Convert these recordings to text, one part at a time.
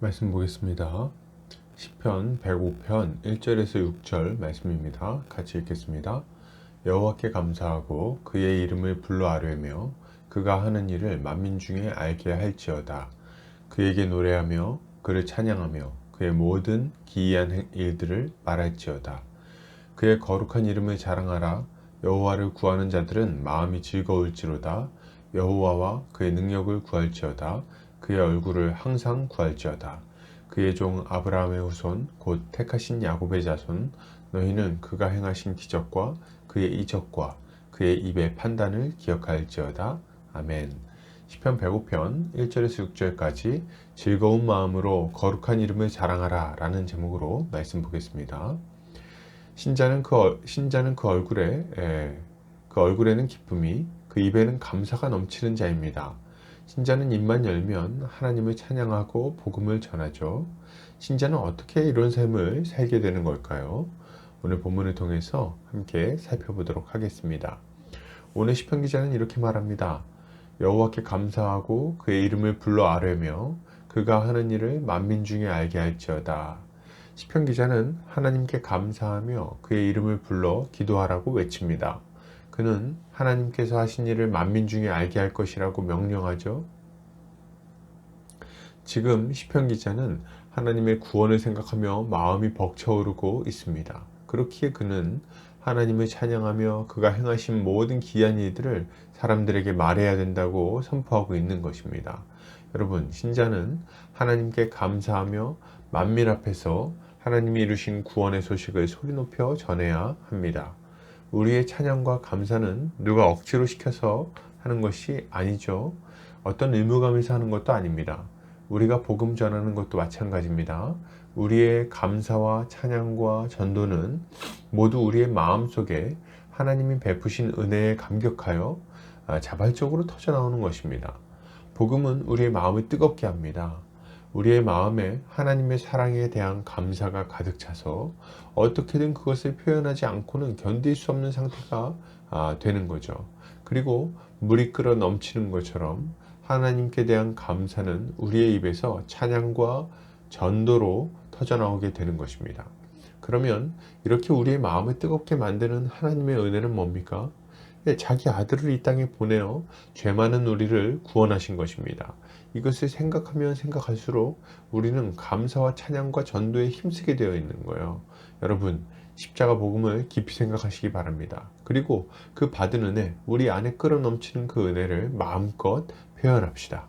말씀 보겠습니다. 시편 105편 1절에서 6절 말씀입니다. 같이 읽겠습니다. 여호와께 감사하고 그의 이름을 불러 아뢰며 그가 하는 일을 만민 중에 알게 할지어다. 그에게 노래하며 그를 찬양하며 그의 모든 기이한 일들을 말할지어다. 그의 거룩한 이름을 자랑하라. 여호와를 구하는 자들은 마음이 즐거울지로다. 여호와와 그의 능력을 구할지어다. 그의 얼굴을 항상 구할지어다. 그의 종 아브라함의 후손 곧 택하신 야곱의 자손 너희는 그가 행하신 기적과 그의 이적과 그의 입의 판단을 기억할지어다. 아멘. 시편 105편 1절에서 6절까지 즐거운 마음으로 거룩한 이름을 자랑하라 라는 제목으로 말씀 보겠습니다. 신자는 그, 얼- 신자는 그 얼굴에 에, 그 얼굴에는 기쁨이 그 입에는 감사가 넘치는 자입니다. 신자는 입만 열면 하나님을 찬양하고 복음을 전하죠. 신자는 어떻게 이런 삶을 살게 되는 걸까요? 오늘 본문을 통해서 함께 살펴보도록 하겠습니다. 오늘 시편 기자는 이렇게 말합니다. 여호와께 감사하고 그의 이름을 불러 아뢰며 그가 하는 일을 만민 중에 알게 할지어다. 시편 기자는 하나님께 감사하며 그의 이름을 불러 기도하라고 외칩니다. 그는 하나님께서 하신 일을 만민 중에 알게 할 것이라고 명령하죠. 지금 시편 기자는 하나님의 구원을 생각하며 마음이 벅차오르고 있습니다. 그렇기에 그는 하나님을 찬양하며 그가 행하신 모든 기한 일들을 사람들에게 말해야 된다고 선포하고 있는 것입니다. 여러분, 신자는 하나님께 감사하며 만민 앞에서 하나님이 이루신 구원의 소식을 소리 높여 전해야 합니다. 우리의 찬양과 감사는 누가 억지로 시켜서 하는 것이 아니죠. 어떤 의무감에서 하는 것도 아닙니다. 우리가 복음 전하는 것도 마찬가지입니다. 우리의 감사와 찬양과 전도는 모두 우리의 마음 속에 하나님이 베푸신 은혜에 감격하여 아, 자발적으로 터져 나오는 것입니다. 복음은 우리의 마음을 뜨겁게 합니다. 우리의 마음에 하나님의 사랑에 대한 감사가 가득 차서 어떻게든 그것을 표현하지 않고는 견딜 수 없는 상태가 아, 되는 거죠. 그리고 물이 끓어 넘치는 것처럼 하나님께 대한 감사는 우리의 입에서 찬양과 전도로 터져 나오게 되는 것입니다. 그러면 이렇게 우리의 마음을 뜨겁게 만드는 하나님의 은혜는 뭡니까? 예, 자기 아들을 이 땅에 보내어 죄 많은 우리를 구원하신 것입니다. 이것을 생각하면 생각할수록 우리는 감사와 찬양과 전도에 힘쓰게 되어 있는 거예요. 여러분, 십자가 복음을 깊이 생각하시기 바랍니다. 그리고 그 받은 은혜, 우리 안에 끌어 넘치는 그 은혜를 마음껏 표현합시다.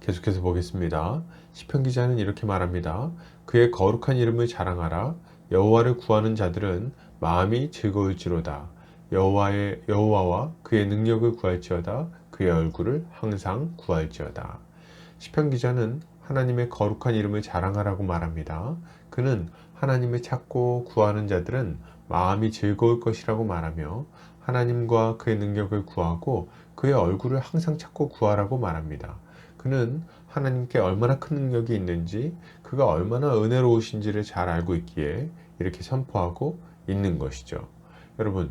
계속해서 보겠습니다. 시편 기자는 이렇게 말합니다. 그의 거룩한 이름을 자랑하라. 여호와를 구하는 자들은 마음이 즐거울지로다. 여호와의 여호와와 그의 능력을 구할지어다. 그의 얼굴을 항상 구할지어다. 시편 기자는 하나님의 거룩한 이름을 자랑하라고 말합니다. 그는 하나님을 찾고 구하는 자들은 마음이 즐거울 것이라고 말하며 하나님과 그의 능력을 구하고 그의 얼굴을 항상 찾고 구하라고 말합니다. 그는 하나님께 얼마나 큰 능력이 있는지 그가 얼마나 은혜로우신지를 잘 알고 있기에 이렇게 선포하고 있는 것이죠. 여러분,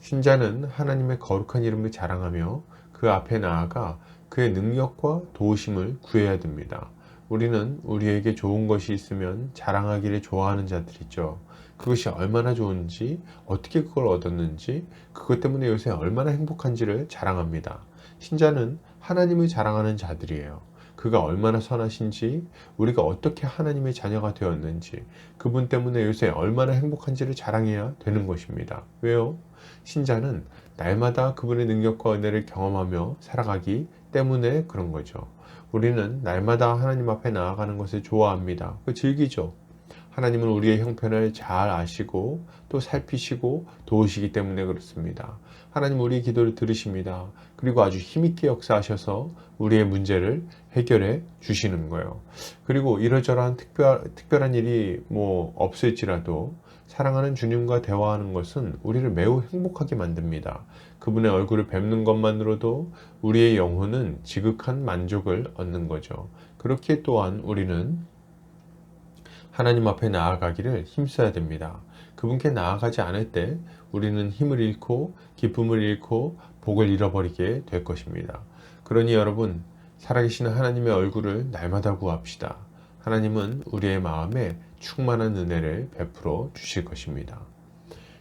신자는 하나님의 거룩한 이름을 자랑하며 그 앞에 나아가 그의 능력과 도우심을 구해야 됩니다. 우리는 우리에게 좋은 것이 있으면 자랑하기를 좋아하는 자들이죠. 그것이 얼마나 좋은지, 어떻게 그걸 얻었는지, 그것 때문에 요새 얼마나 행복한지를 자랑합니다. 신자는 하나님을 자랑하는 자들이에요. 그가 얼마나 선하신지, 우리가 어떻게 하나님의 자녀가 되었는지, 그분 때문에 요새 얼마나 행복한지를 자랑해야 되는 것입니다. 왜요? 신자는 날마다 그분의 능력과 은혜를 경험하며 살아가기 때문에 그런 거죠. 우리는 날마다 하나님 앞에 나아가는 것을 좋아합니다. 그 즐기죠. 하나님은 우리의 형편을 잘 아시고 또 살피시고 도우시기 때문에 그렇습니다. 하나님 우리의 기도를 들으십니다. 그리고 아주 힘있게 역사하셔서 우리의 문제를 해결해 주시는 거예요. 그리고 이러저러한 특별, 특별한 일이 뭐 없을지라도 사랑하는 주님과 대화하는 것은 우리를 매우 행복하게 만듭니다. 그분의 얼굴을 뵙는 것만으로도 우리의 영혼은 지극한 만족을 얻는 거죠. 그렇게 또한 우리는 하나님 앞에 나아가기를 힘써야 됩니다. 그분께 나아가지 않을 때 우리는 힘을 잃고 기쁨을 잃고 복을 잃어버리게 될 것입니다. 그러니 여러분 살아계신 하나님의 얼굴을 날마다 구합시다. 하나님은 우리의 마음에 충만한 은혜를 베풀어 주실 것입니다.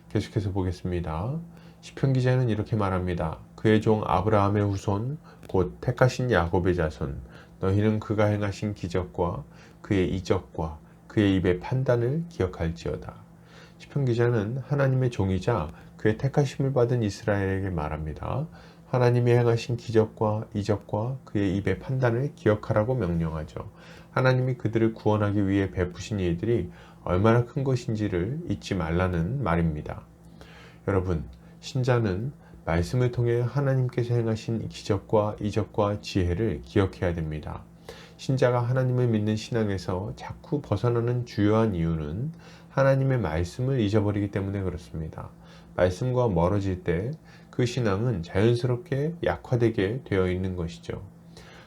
계속해서 보겠습니다. 시편 기자는 이렇게 말합니다. 그의 종 아브라함의 후손 곧 택하신 야곱의 자손 너희는 그가 행하신 기적과 그의 이적과 그의 입의 판단을 기억할지어다. 시편 기자는 하나님의 종이자 그의 택하심을 받은 이스라엘에게 말합니다. 하나님이 행하신 기적과 이적과 그의 입의 판단을 기억하라고 명령하죠. 하나님이 그들을 구원하기 위해 베푸신 일들이 얼마나 큰 것인지를 잊지 말라는 말입니다. 여러분, 신자는 말씀을 통해 하나님께서 행하신 기적과 이적과 지혜를 기억해야 됩니다. 신자가 하나님을 믿는 신앙에서 자꾸 벗어나는 주요한 이유는 하나님의 말씀을 잊어버리기 때문에 그렇습니다. 말씀과 멀어질 때 그 신앙은 자연스럽게 약화되게 되어 있는 것이죠.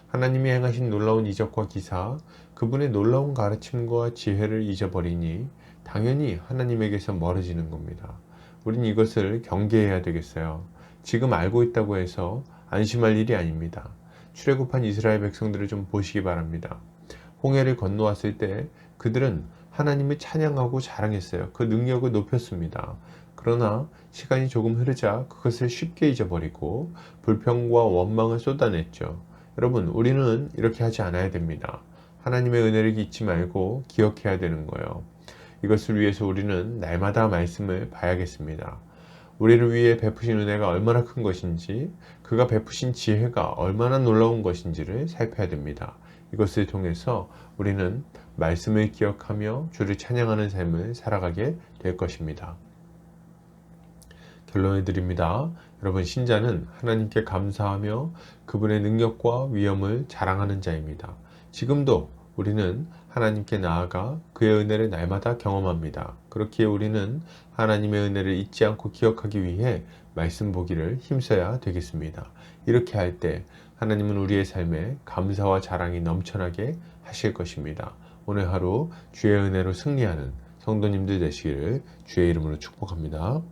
하나님이 행하신 놀라운 이적과 기사, 그분의 놀라운 가르침과 지혜를 잊어버리니 당연히 하나님에게서 멀어지는 겁니다. 우린 이것을 경계해야 되겠어요. 지금 알고 있다고 해서 안심할 일이 아닙니다. 출애굽한 이스라엘 백성들을 좀 보시기 바랍니다. 홍해를 건너왔을 때 그들은 하나님을 찬양하고 자랑했어요. 그 능력을 높였습니다. 그러나 시간이 조금 흐르자 그것을 쉽게 잊어버리고 불평과 원망을 쏟아냈죠. 여러분, 우리는 이렇게 하지 않아야 됩니다. 하나님의 은혜를 잊지 말고 기억해야 되는 거예요. 이것을 위해서 우리는 날마다 말씀을 봐야겠습니다. 우리를 위해 베푸신 은혜가 얼마나 큰 것인지, 그가 베푸신 지혜가 얼마나 놀라운 것인지를 살펴야 됩니다. 이것을 통해서 우리는 말씀을 기억하며 주를 찬양하는 삶을 살아가게 될 것입니다. 결론을 드립니다. 여러분, 신자는 하나님께 감사하며 그분의 능력과 위엄을 자랑하는 자입니다. 지금도 우리는 하나님께 나아가 그의 은혜를 날마다 경험합니다. 그렇기에 우리는 하나님의 은혜를 잊지 않고 기억하기 위해 말씀 보기를 힘써야 되겠습니다. 이렇게 할 때 하나님은 우리의 삶에 감사와 자랑이 넘쳐나게 하실 것입니다. 오늘 하루 주의 은혜로 승리하는 성도님들 되시기를 주의 이름으로 축복합니다.